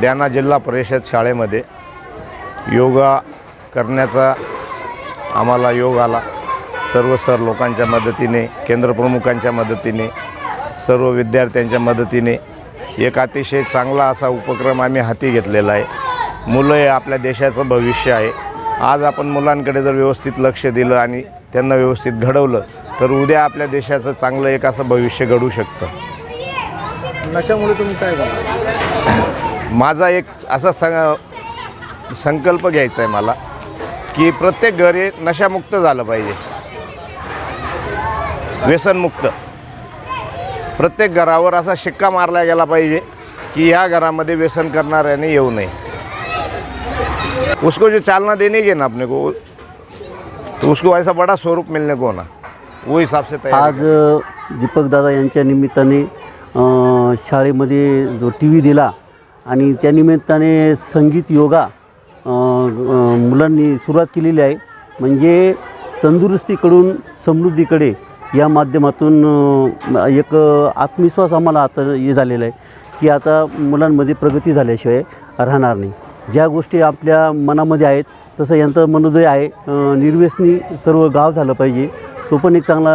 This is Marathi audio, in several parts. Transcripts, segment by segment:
आज द्याना जिल्हा परिषद शाळेमध्ये योगा करण्याचा आम्हाला योग आला. सर्व सर लोकांच्या मदतीने केंद्रप्रमुखांच्या मदतीने सर्व विद्यार्थ्यांच्या मदतीने एक अतिशय चांगला असा उपक्रम आम्ही हाती घेतलेला आहे. मुलं हे आपल्या देशाचं भविष्य आहे. आज आपण मुलांकडे जर व्यवस्थित लक्ष दिलं आणि त्यांना व्यवस्थित घडवलं तर उद्या आपल्या देशाचं चांगलं एक असं भविष्य घडू शकतं. नशामुळे तुम्ही काय माझा एक असा सं संकल्प घ्यायचा आहे मला की प्रत्येक घर हे नशामुक्त झालं पाहिजे. व्यसनमुक्त. प्रत्येक घरावर असा शिक्का मारला गेला पाहिजे की ह्या घरामध्ये व्यसन करणाऱ्याने येऊ नये. उसको जो चालना देने की ना अपने को तो उसको ऐसा बड़ा स्वरूप मिलने को ना. वो हिसाब से आज दीपकदादा यांच्या निमित्ताने शाळेमध्ये जो टी व्ही दिला आणि त्या निमित्ताने संगीत योगा मुलांनी सुरुवात केलेली आहे. म्हणजे तंदुरुस्तीकडून समृद्धीकडे या माध्यमातून एक आत्मविश्वास आम्हाला आता हे झालेला आहे की आता मुलांमध्ये प्रगती झाल्याशिवाय राहणार नाही. ज्या गोष्टी आपल्या मनामध्ये आहेत तसं यांचं मनोदय आहे निर्व्यसनी सर्व गाव झालं पाहिजे तो पण एक चांगला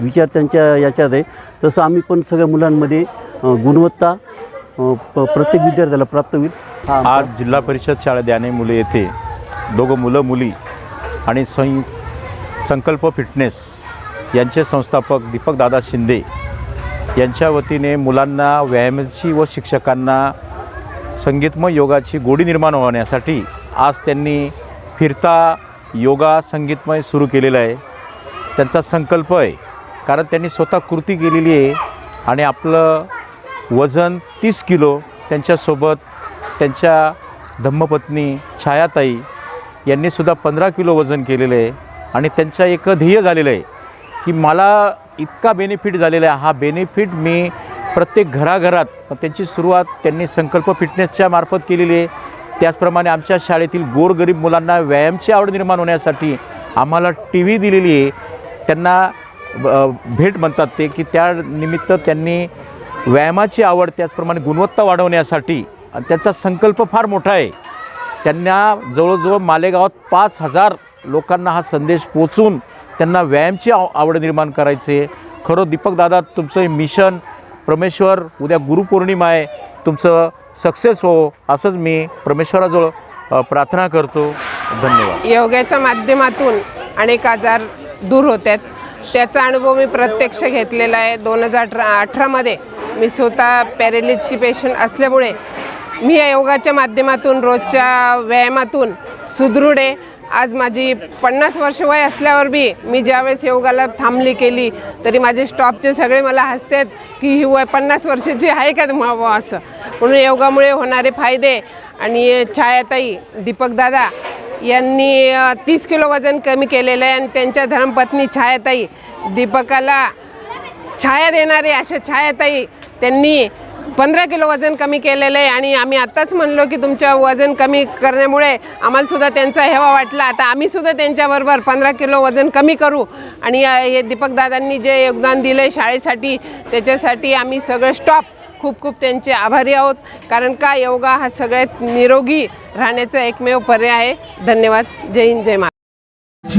विचार त्यांच्या याच्यात आहे. तसं आम्ही पण सगळ्या मुलांमध्ये गुणवत्ता प प्रत्येक विद्यार्थ्याला प्राप्त होईल. आज जिल्हा परिषद शाळा द्याने मुले येथे दोघं मुलं मुली आणि सं संकल्प फिटनेस यांचे संस्थापक दीपक दादा शिंदे यांच्या वतीने मुलांना व्यायामाची व शिक्षकांना संगीतमय योगाची गोडी निर्माण होण्यासाठी आज त्यांनी फिरता योगा संगीतमय सुरू केलेलं आहे. त्यांचा संकल्प आहे. कारण त्यांनी स्वतः कृती केलेली आहे आणि आपलं वजन तीस किलो त्यांच्यासोबत त्यांच्या धम्मपत्नी छायाताई यांनीसुद्धा पंधरा किलो वजन केलेलं आहे. आणि त्यांचं एक ध्येय झालेलं आहे की मला इतका बेनिफिट झालेला आहे. हा बेनिफिट मी प्रत्येक घराघरात त्यांची सुरुवात त्यांनी संकल्प फिटनेसच्या मार्फत केलेली आहे. त्याचप्रमाणे आमच्या शाळेतील गोरगरीब मुलांना व्यायामची आवड निर्माण होण्यासाठी आम्हाला टी व्ही दिलेली आहे. त्यांना भेट म्हणतात ते की त्या निमित्त त्यांनी व्यायामाची आवड त्याचप्रमाणे गुणवत्ता वाढवण्यासाठी आणि त्यांचा संकल्प फार मोठा आहे. त्यांना जवळजवळ मालेगावात पाच हजार लोकांना हा संदेश पोचून त्यांना व्यायामची आव आवड निर्माण करायची. आहे खरं दीपकदादा तुमचं हे मिशन परमेश्वर उद्या गुरुपौर्णिमा आहे. तुमचं सक्सेस हो असंच मी परमेश्वराजवळ प्रार्थना करतो. धन्यवाद. योगाच्या माध्यमातून अनेक आजार दूर होत आहेत. त्याचा अनुभव मी प्रत्यक्ष घेतलेला आहे. दोन हजार अठरा अठरामध्ये मी स्वतः पॅरेलिसची पेशंट असल्यामुळे मी या योगाच्या माध्यमातून रोजच्या व्यायामातून सुदृढ आहे. आज माझी पन्नास वर्ष वय असल्यावर बी मी ज्यावेळेस योगाला थांबली केली तरी माझे स्टॉपचे सगळे मला हसतात की ही वय पन्नास वर्षाची आहे का मग असं. म्हणून योगामुळे होणारे फायदे आणि छायाताई दीपकदादा यांनी तीस किलो वजन कमी केलेलं आहे आणि त्यांच्या धर्मपत्नी छायाताई दीपकाला छाया देणारे अशा छायाताई त्यांनी पंधरा किलो वजन कमी केलेलं आहे आणि आम्ही आत्ताच म्हणलो की तुमचं वजन कमी करण्यामुळे आम्हालासुद्धा त्यांचा हेवा वाटला. आता आम्हीसुद्धा त्यांच्याबरोबर पंधरा किलो वजन कमी करू. आणि हे दीपकदादांनी जे योगदान दिलं आहे शाळेसाठी त्याच्यासाठी आम्ही सगळं स्टॉप खूप खूप त्यांचे आभारी आहोत. कारण का योगा हा सगळ्यात निरोगी राहण्याचा एकमेव पर्याय आहे. धन्यवाद. जय हिंद जय महाराज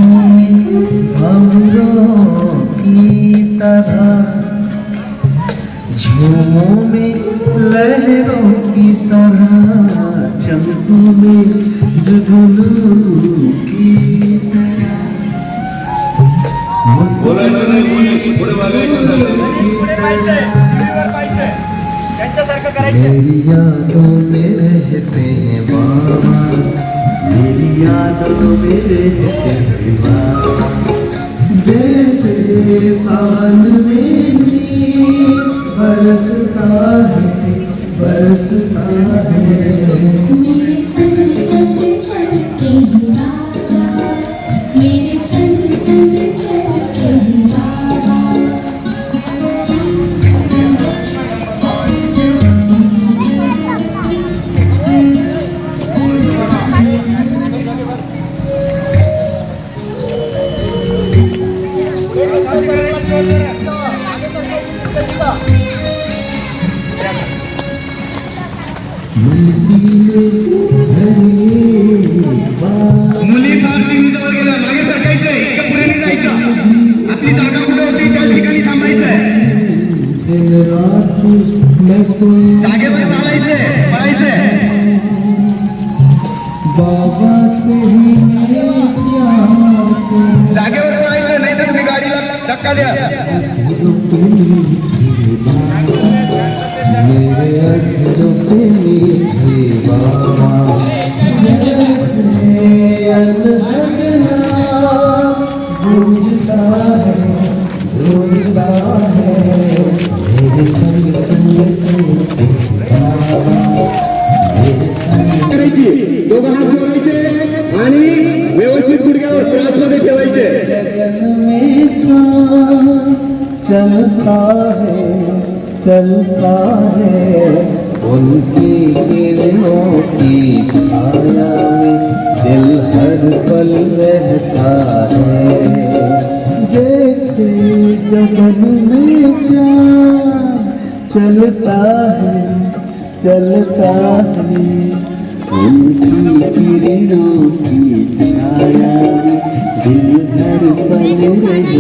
की तरह झूमों में लहरों की तरह चमकों में जुगनू की तरह। मेरी यादों में रहते हैं बाबा। मेरी यादों में रहते हैं बाबा। जैसे सावन में नीर बरसता है बरसता है। मेरे संग संग चलते ही มาน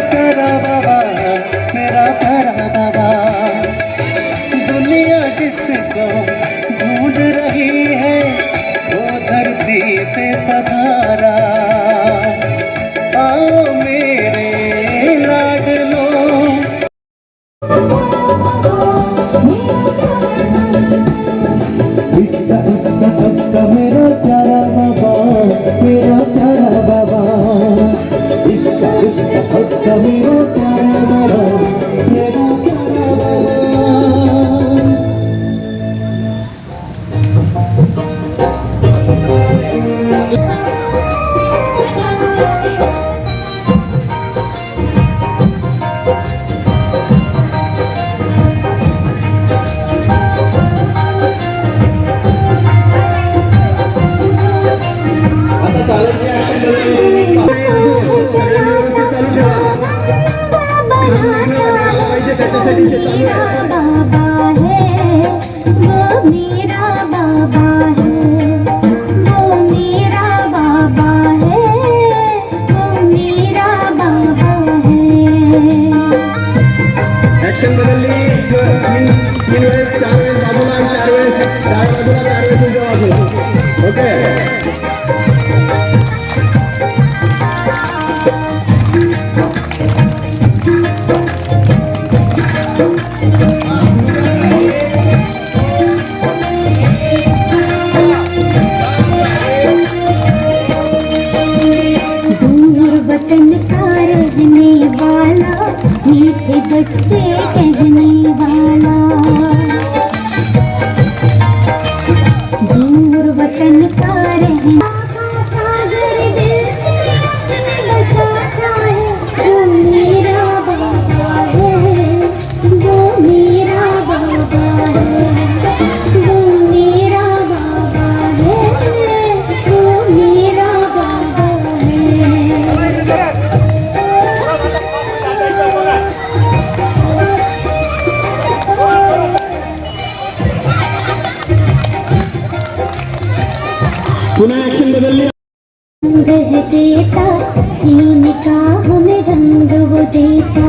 तेरा बाबा मेरा भरा बाबा। दुनिया जिसको ढूंढ रही है? वो धरती पे पद camino para el. Yeah. रंग है देता तीन का हमें रंग वो देता।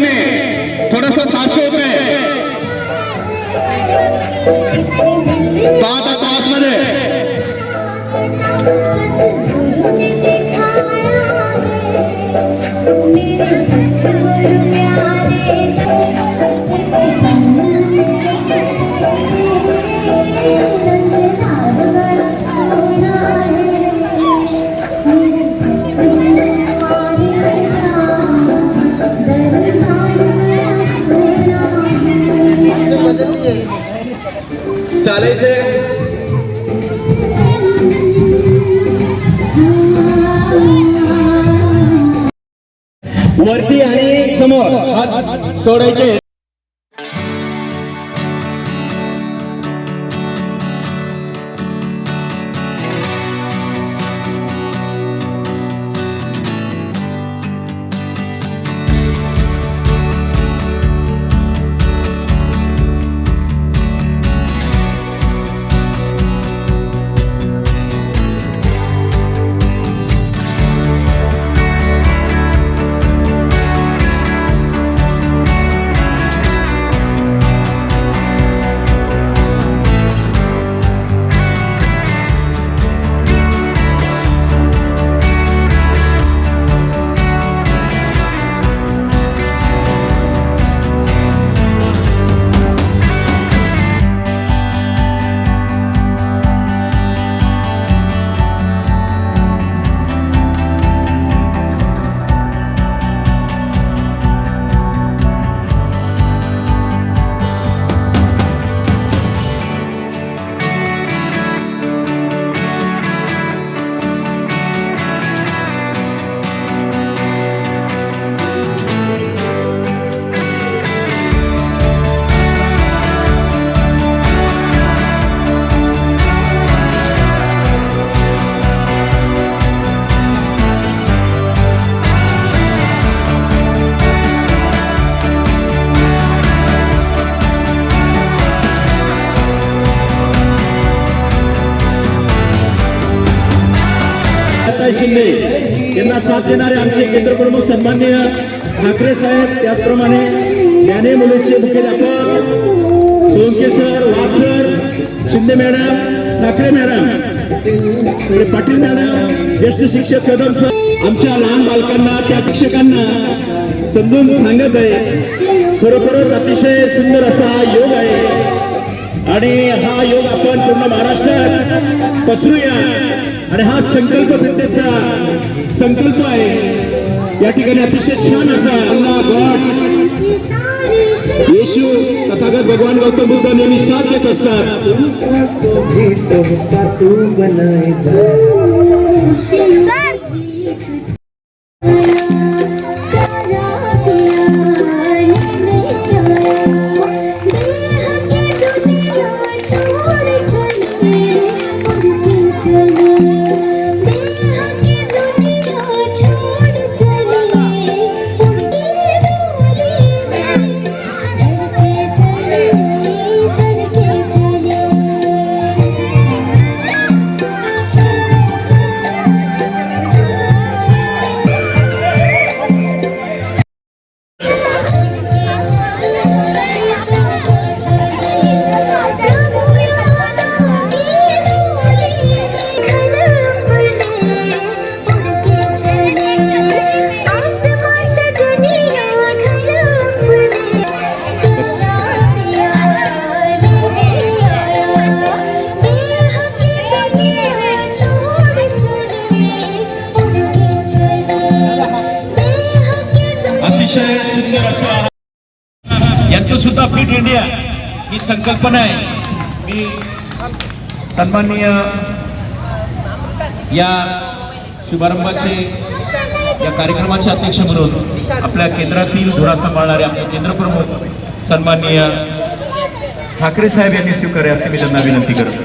देने थोड़ा सा सांस होते सात आकाश में दे मेरा સોળે છે त्याचप्रमाणे ज्ञाने मुलीचे मुख्याध्यापक Sonke sir Wagh Shinde madam Thackeray madam Patil madam ज्येष्ठ शिक्षक कदम सर आमच्या लहान बालकांना त्या शिक्षकांना समजून सांगत आहे. खरोखरच अतिशय सुंदर असा योग आहे. आणि हा योग आपण पूर्ण महाराष्ट्रात पसरूया. आणि हा संकल्प सत्तेचा संकल्प आहे. या ठिकाणी अतिशय छान असा अल्ला गॉड. येशू तथागत भगवान गौतम बुद्ध नेहमी साथ देत असतात. ही आहे. मी सन्माननीय या शुभारंभाचे या कार्यक्रमाचे अध्यक्ष म्हणून आपल्या केंद्रातील धुरा सांभाळणारे आपले केंद्रप्रमुख सन्माननीय ठाकरे साहेब यांनी स्वीकारे असे मी त्यांना विनंती करतो.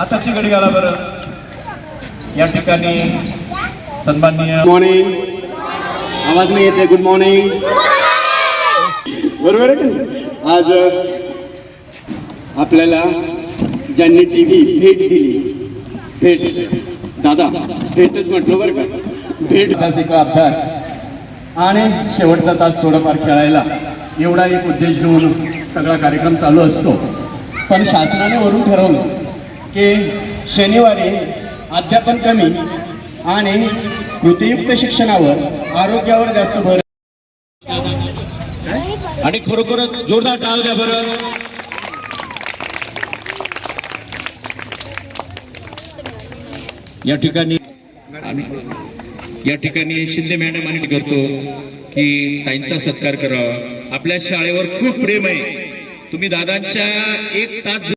आताची घडी घाला बरं. या ठिकाणी सन्माननीय मॉर्निंग आवाज नाही येते गुड मॉर्निंग बरोबर आहे का आज आपल्याला ज्यांनी टी व्ही भेट दिली भेट दादा भेटच म्हटलं बरं का? भेट. तासिका अभ्यास. आणि शेवटचा तास थोडंफार खेळायला. एवढा एक उद्देश घेऊन सगळा कार्यक्रम चालू असतो. पण शासनाने वरून ठरवलं की शनिवारी अध्यापन कमी आणि युक्तियुक्त शिक्षणावर आरोग्यावर जास्त भर आणि खरोखरच जोरदार टाळ द्या बरं. या ठिकाणी या ठिकाणी शिंदे मॅडम आणि करतो की ताईंचा सत्कार करावा आपल्या शाळेवर खूप प्रेम आहे. तुम्ही दादांच्या एक तास